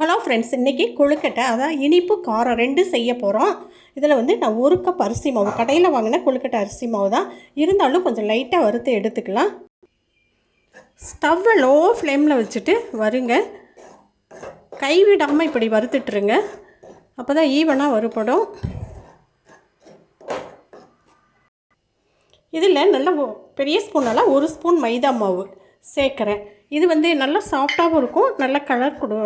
Hello friends இன்றைக்கி கொழுக்கட்டை அதான் இனிப்பு காரம் ரெண்டும் செய்ய போகிறோம் இதில் வந்து நான் ஒரு கப் அரிசி மாவு கடையில் வாங்கின கொழுக்கட்டை அரிசி மாவு தான். இருந்தாலும் கொஞ்சம் லைட்டாக வறுத்து எடுத்துக்கலாம். ஸ்டவ்வை லோ ஃப்ளேமில் வச்சுட்டு வருங்க. கைவிடாமல் இப்படி வறுத்துட்ருங்க அப்போ தான் ஈவனாக வறுபடும். இதில் நல்ல பெரிய ஸ்பூனெல்லாம் ஒரு ஸ்பூன் மைதா மாவு சேர்க்குறேன். இது வந்து நல்லா சாஃப்டாகவும் இருக்கும் நல்ல கலர் கொடு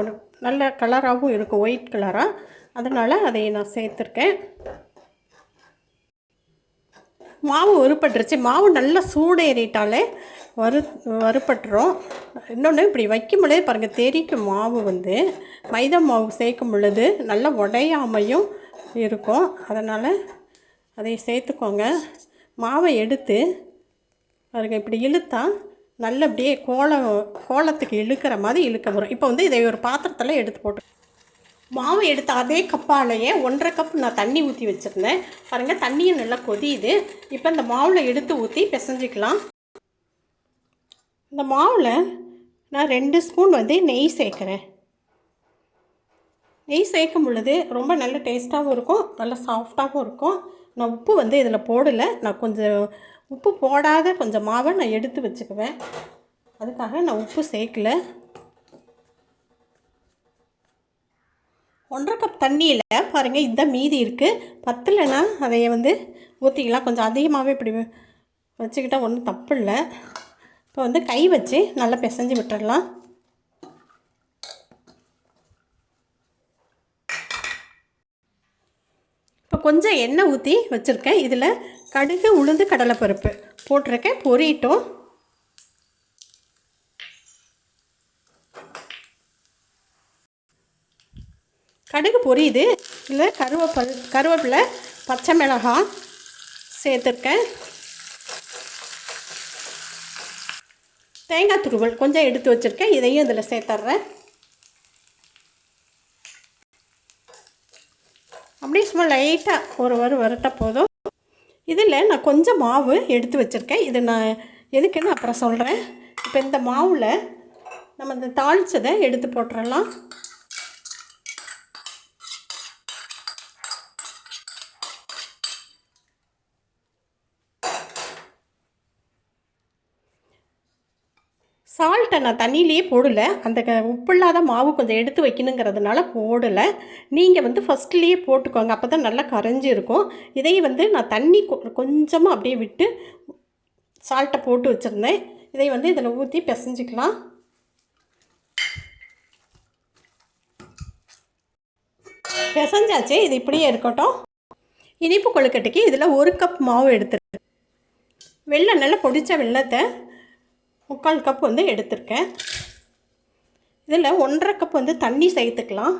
நல்ல கலராகவும் இருக்கும் ஒயிட் கலராக அதனால் அதை நான் சேர்த்துருக்கேன். மாவு வறுபட்டுருச்சு. மாவு நல்லா சூடேறிட்டாலே வறு வறுபட்டுரும். இன்னொன்று இப்படி வைக்கும் பொழுது பாருங்கள் தெரிக்கும் மாவு வந்து மைதா மாவு சேர்க்கும் பொழுது நல்லா உடையாமையும் இருக்கும். அதனால் அதை சேர்த்துக்கோங்க. மாவை எடுத்து பாருங்கள் இப்படி இழுத்தா நல்ல அப்படியே கோலம் கோலத்துக்கு இழுக்கிற மாதிரி இழுக்க வரும். இப்போ வந்து இதை ஒரு பாத்திரத்தில் எடுத்து போட்டு மாவு எடுத்த அதே கப்பாலேயே ஒன்றரை கப் நான் தண்ணி ஊற்றி வச்சுருந்தேன். பாருங்கள் தண்ணியும் நல்லா கொதியுது. இப்போ இந்த மாவில் எடுத்து ஊற்றி பிசைஞ்சிக்கலாம். இந்த மாவில் நான் ரெண்டு ஸ்பூன் வந்து நெய் சேர்க்குறேன். நெய் சேர்க்கும் பொழுது ரொம்ப நல்ல டேஸ்ட்டாகவும் இருக்கும் நல்ல சாஃப்டாகவும் இருக்கும். நான் உப்பு வந்து இதில் போடலை. நான் கொஞ்சம் உப்பு போடாத கொஞ்சம் மாவை நான் எடுத்து வச்சுக்குவேன். அதுக்காக நான் உப்பு சேர்க்கல. ஒன்றரை கப் தண்ணியில் பாருங்கள் இந்த மீதி இருக்குது பத்தலைன்னா அதை வந்து ஊற்றிக்கலாம் கொஞ்சம் அதிகமாகவே இப்படி வச்சுக்கிட்டால் ஒன்றும் தப்பு இல்லை. இப்போ வந்து கை வச்சு நல்லா பிசைஞ்சு விட்டுடலாம் கொஞ்சம் எண்ணெய் ஊற்றி வச்சுருக்கேன். இதில் கடுகு உளுந்து கடலைப்பருப்பு போட்டிருக்கேன். பொரியட்டும் கடுகு பொரியுது. இல்லை கருவேப்பல் கருவேப்பிலை பச்சை மிளகாய் சேர்த்துருக்கேன். தேங்காய் துருவல் கொஞ்சம் எடுத்து வச்சுருக்கேன். இதையும் இதில் சேர்த்துட்றேன் அப்படியே சும்மா லைட்டாக ஒரு வரு வரட்ட போதும். இதில் நான் கொஞ்சம் மாவு எடுத்து வச்சுருக்கேன். இது நான் எதுக்குன்னு அப்புறம் சொல்கிறேன் இப்போ இந்த மாவில் நம்ம இந்த தாளித்ததை எடுத்து போட்டுறலாம். சால்ட்டை நான் தண்ணியிலேயே போடலை. அந்த க உப்பில்லாத மாவு கொஞ்சம் எடுத்து வைக்கணுங்கிறதுனால போடலை. நீங்கள் வந்து ஃபஸ்ட்லேயே போட்டுக்கோங்க. அப்போ தான் நல்லா கரைஞ்சி இருக்கும் இதை வந்து நான் தண்ணி கொ- கொஞ்சமாக அப்படியே விட்டு சால்ட்டை போட்டு வச்சுருந்தேன். இதை வந்து இதில் ஊற்றி பிசைஞ்சிக்கலாம். பிசைஞ்சாச்சு. இது இப்படியே இருக்கட்டும். இனிப்பு கொழுக்கட்டைக்கு இதில் ஒரு கப் மாவு எடுத்துருக்கு வெள்ளை நல்லா பொடித்த வெள்ளத்தை முக்கால் கப் வந்து எடுத்திருக்கேன். இதில் ஒன்றரை கப் வந்து தண்ணி சேர்த்துக்கலாம்.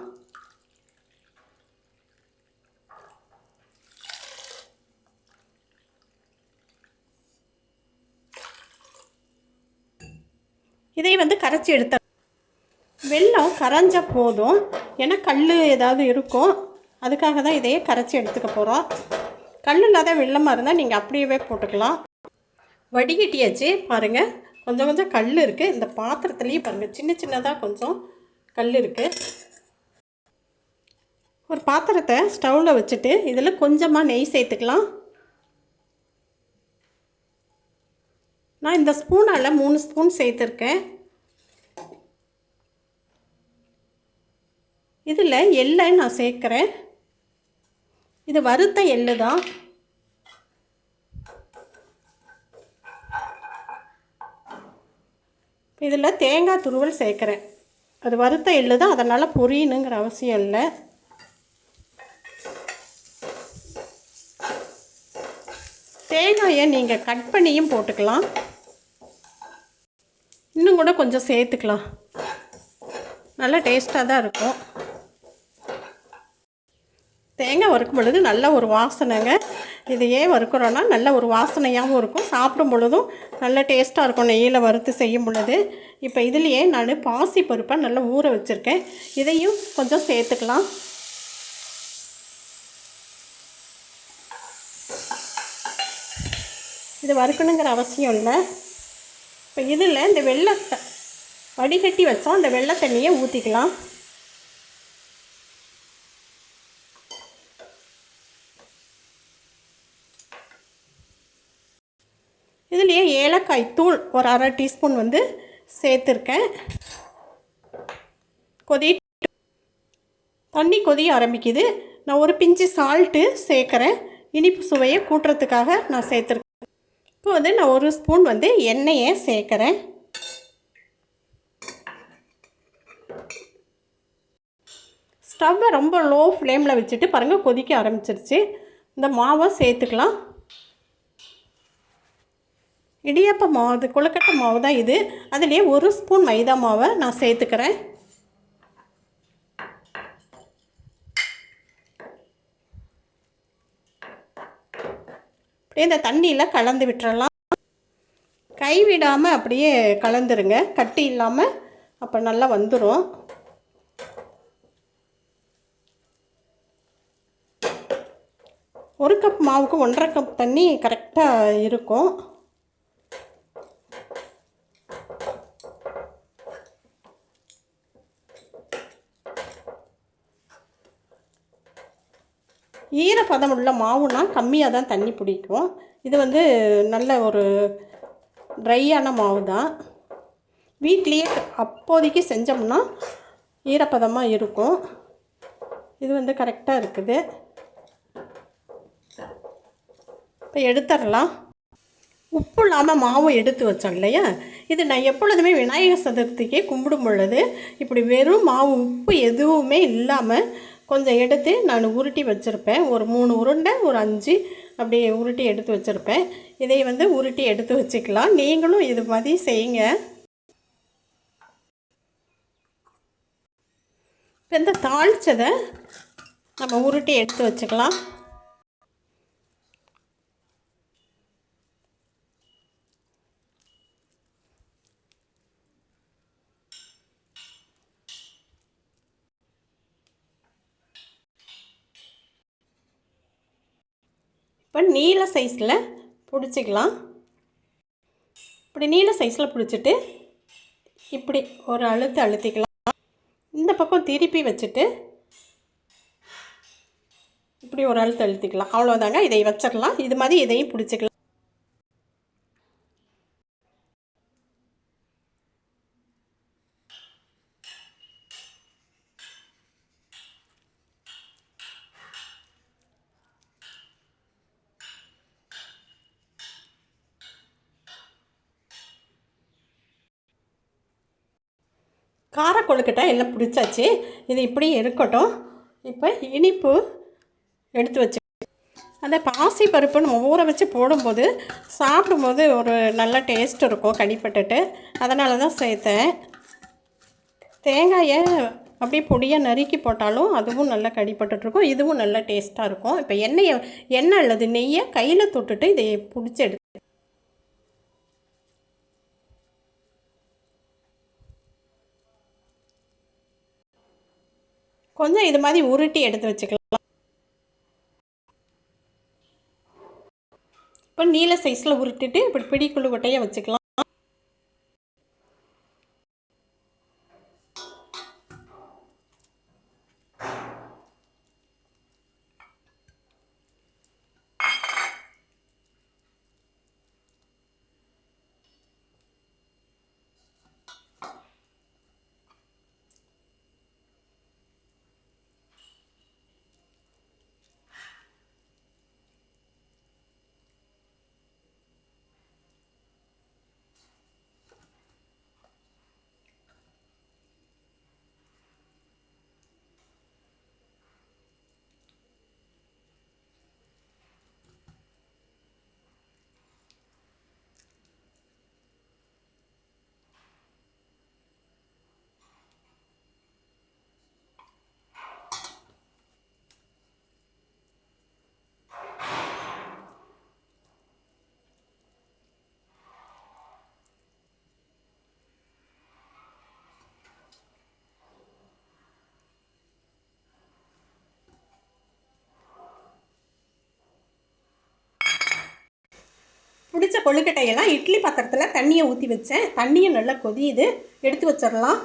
இதை வந்து கரைச்சி எடுத்த வெள்ளம் கரைஞ்ச போதும். ஏன்னா கல் ஏதாவது இருக்கும். அதுக்காக தான் இதையே கரைச்சி எடுத்துக்க போகிறோம் கல் இல்லாத வெள்ளமாக இருந்தால் நீங்கள் அப்படியே போட்டுக்கலாம். வடிகட்டியாச்சு பாருங்கள் கொஞ்சம் கொஞ்சம் கல் இருக்குது இந்த பாத்திரத்துலேயும் பாருங்கள் சின்ன சின்னதாக கொஞ்சம் கல் இருக்குது ஒரு பாத்திரத்தை ஸ்டவ்வில் வச்சுட்டு இதில் கொஞ்சமாக நெய் சேர்த்துக்கலாம். நான் இந்த ஸ்பூனால் மூணு ஸ்பூன் சேர்த்துருக்கேன். இதில் எள்ளை நான் சேர்க்குறேன். இது வறுத்த எள்ளு தான். இதில் தேங்காய் துருவல் சேர்க்குறேன். அது வறுத்த எள்ளு தான் அதனால் பொரியணுங்கிற அவசியம் இல்லை. தேங்காயை நீங்கள் கட் பண்ணியும் போட்டுக்கலாம். இன்னும் கூட கொஞ்சம் சேர்த்துக்கலாம். நல்லா டேஸ்ட்டாக தான் இருக்கும். தேங்காய் வறுக்கும் பொழுது நல்ல ஒரு வாசனைங்க. இது ஏன் வறுக்கிறோன்னா நல்ல ஒரு வாசனையாகவும் இருக்கும். சாப்பிடும் பொழுதும் நல்ல டேஸ்ட்டாக இருக்கும் நெய்யில் வறுத்து செய்யும் பொழுது. இப்போ இதுலேயே நான் பாசி பருப்பை நல்லா ஊற வச்சுருக்கேன். இதையும் கொஞ்சம் சேர்த்துக்கலாம். இது வறுக்கணுங்கிற அவசியம் இல்லை. இப்போ இதில் இந்த வெள்ளத்தை வடிகட்டி வச்சோம் அந்த வெள்ளை தண்ணியை ஊற்றிக்கலாம் இதுலேயே ஏலக்காய் தூள் ஒரு அரை டீஸ்பூன் வந்து சேர்த்துருக்கேன். கொதி தண்ணி கொதிய ஆரம்பிக்குது. நான் ஒரு பிஞ்சு சால்ட்டு சேர்க்குறேன். இனிப்பு சுவையை கூட்டுறதுக்காக நான் சேர்த்துருக்கேன். இப்போ வந்து நான் ஒரு ஸ்பூன் வந்து எண்ணெயை சேர்க்குறேன். ஸ்டவ்வை ரொம்ப லோ ஃப்ளேமில் வச்சுட்டு பாருங்கள் கொதிக்க ஆரம்பிச்சிருச்சு. இந்த மாவை சேர்த்துக்கலாம். இடியாப்ப மாவு கொழுக்கட்டை மாவு தான் இது. அதிலே ஒரு ஸ்பூன் மைதா மாவை நான் சேர்த்துக்கிறேன். அப்படியே இந்த தண்ணியில் கலந்து விட்டுறலாம். கை விடாமல் அப்படியே கலந்துருங்க. கட்டி இல்லாமல் அப்போ நல்லா வந்துடும் ஒரு கப் மாவுக்கு ஒன்றரை கப் தண்ணி கரெக்டாக இருக்கும். ஈரப்பதம் உள்ள மாவுனா கம்மியாக தான் தண்ணி பிடிக்கும். இது வந்து நல்ல ஒரு ட்ரையான மாவு தான். வீட்லேயே அப்போதைக்கு செஞ்சோம்னா ஈரப்பதமாக இருக்கும். இது வந்து கரெக்டாக இருக்குது. இப்போ எடுத்துடலாம். உப்பு இல்லாமல் மாவு எடுத்து வச்சோம் இல்லையா? இது நான் எப்பொழுதுமே விநாயகர் சதுர்த்திக்கே கும்பிடும் பொழுது இப்படி வெறும் மாவு உப்பு எதுவுமே இல்லாமல் கொஞ்சம் எடுத்து நான் உருட்டி வச்சுருப்பேன். ஒரு மூணு உருண்டை ஒரு அஞ்சு அப்படியே உருட்டி எடுத்து வச்சுருப்பேன். இதை வந்து உருட்டி எடுத்து வச்சுக்கலாம். நீங்களும் இது மாதிரி செய்யுங்க. இப்போ இந்த தாளித்ததை நம்ம உருட்டி எடுத்து வச்சுக்கலாம். இப்போ நீல சைஸில் பிடிச்சிக்கலாம். இப்படி நீல சைஸில் பிடிச்சிட்டு இப்படி ஒரு அழுத்து அழுத்திக்கலாம். இந்த பக்கம் திருப்பி வச்சுட்டு இப்படி ஒரு அழுத்து அழுத்திக்கலாம். அவ்வளோதாங்க இதை வச்சிடலாம். இது மாதிரி இதையும் பிடிச்சிக்கலாம். கார கொழுக்கட்டை எல்லாம் பிடிச்சாச்சு. இது இப்படி இருக்கட்டும். இப்போ இனிப்பு எடுத்து வச்சு அந்த பாசி பருப்பு நம்ம ஊற வச்சு போடும்போது சாப்பிடும்போது ஒரு நல்ல டேஸ்ட் இருக்கும் கடிப்பட்டுட்டு. அதனால தான் சேர்த்தேன். தேங்காயை அப்படியே பொடியாக நறுக்கி போட்டாலும் அதுவும் நல்லா கடிப்பட்டுருக்கும் இதுவும் நல்லா டேஸ்ட்டாக இருக்கும். இப்போ எண்ணெயை எண்ணெய் அல்லது நெய்யை கையில் தொட்டுட்டு இதை பிடிச்சி எடு கொஞ்சம் இது மாதிரி உருட்டி எடுத்து வச்சுக்கலாம். இப்போ நீல சைஸில் உருட்டிட்டு இப்படி பிடிக்குழு கொட்டையை வச்சுக்கலாம். பிடிச்ச கொழுக்கட்டையெல்லாம் இட்லி பாத்திரத்தில் தண்ணியை ஊற்றி வச்சேன். தண்ணியும் நல்லா கொதியுது. எடுத்து வச்சிடலாம்.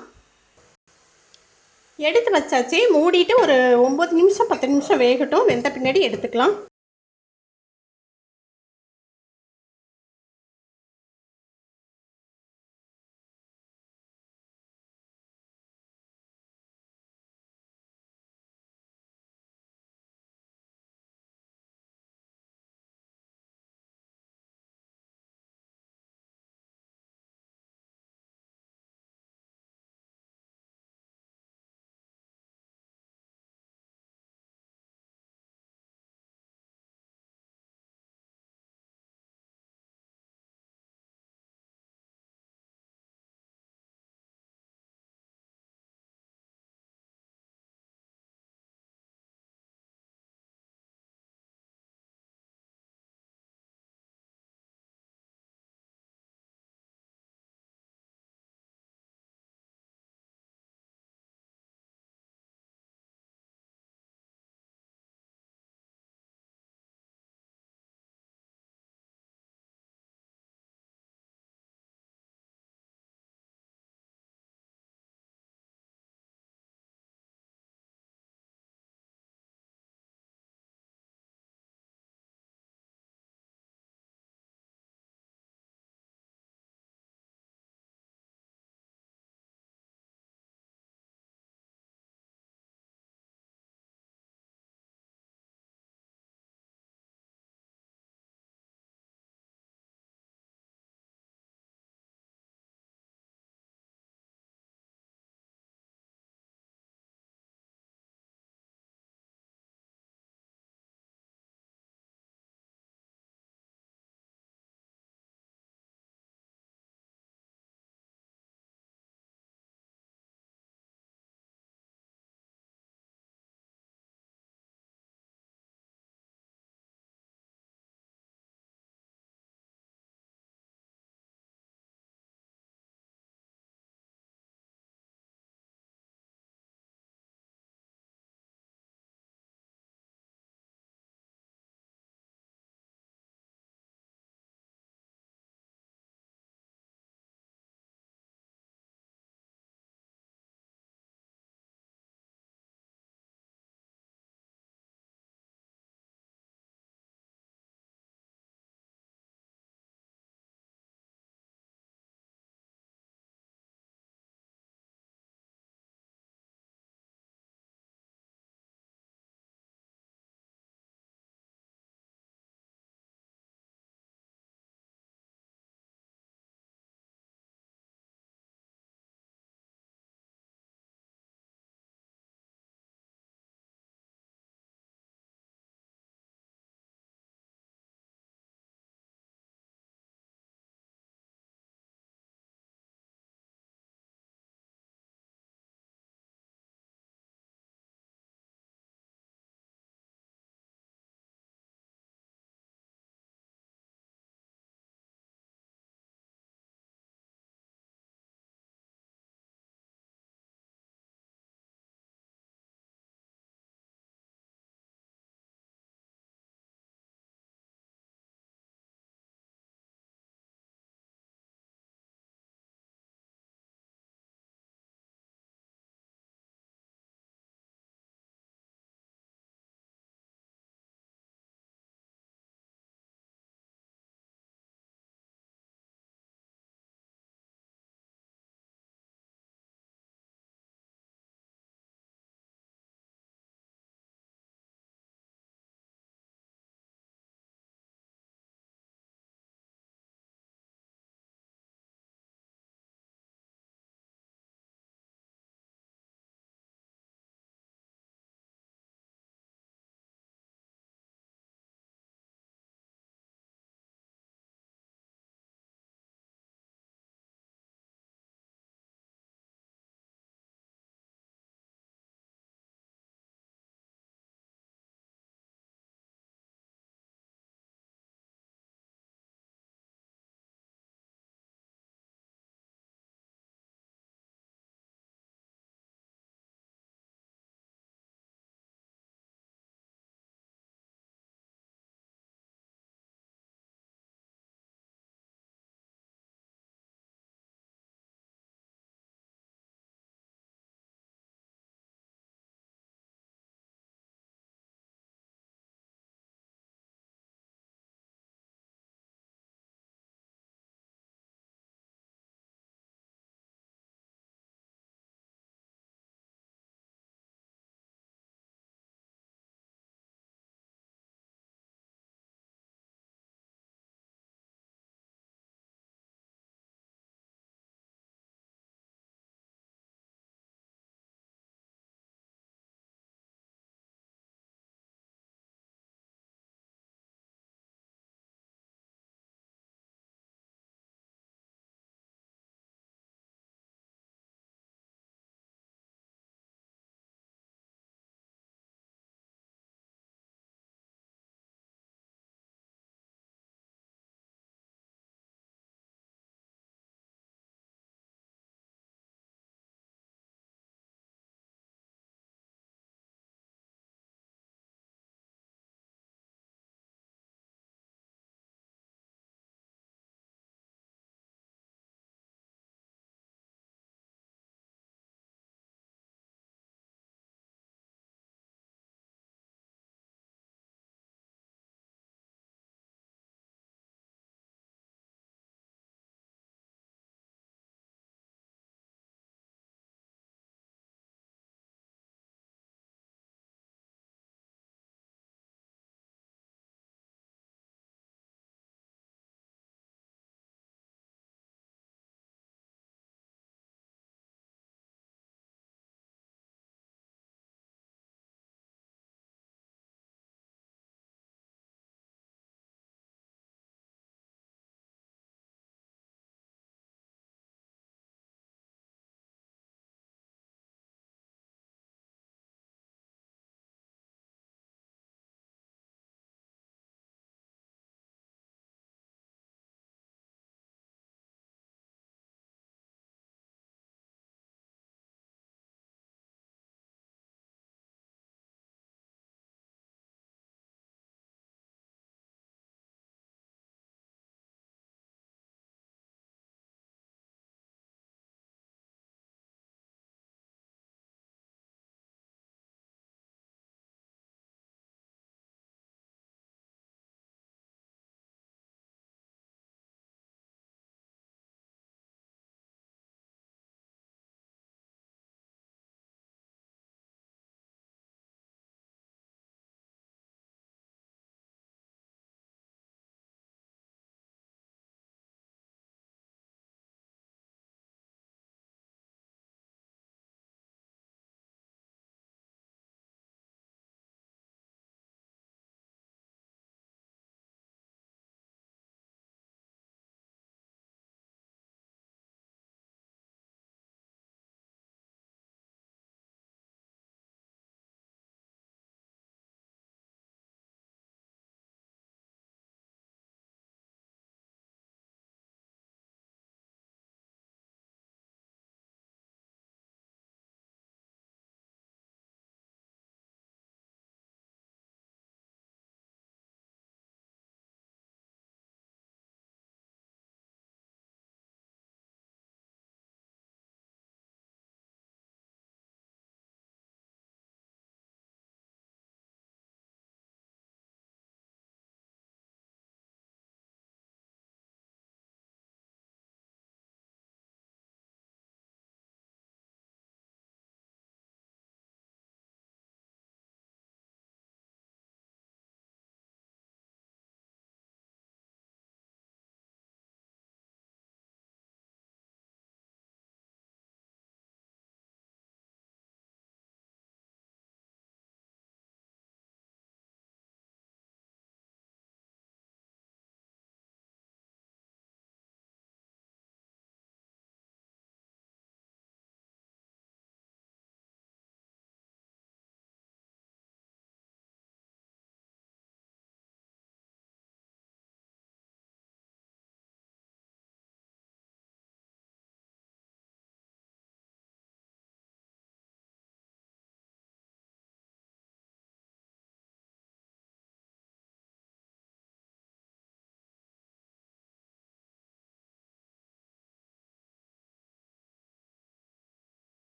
எடுத்து வச்சாச்சு. மூடிட்டு ஒரு ஒம்பது நிமிஷம் பத்து நிமிஷம் வேகட்டும். வெந்த பின்னாடி எடுத்துக்கலாம்.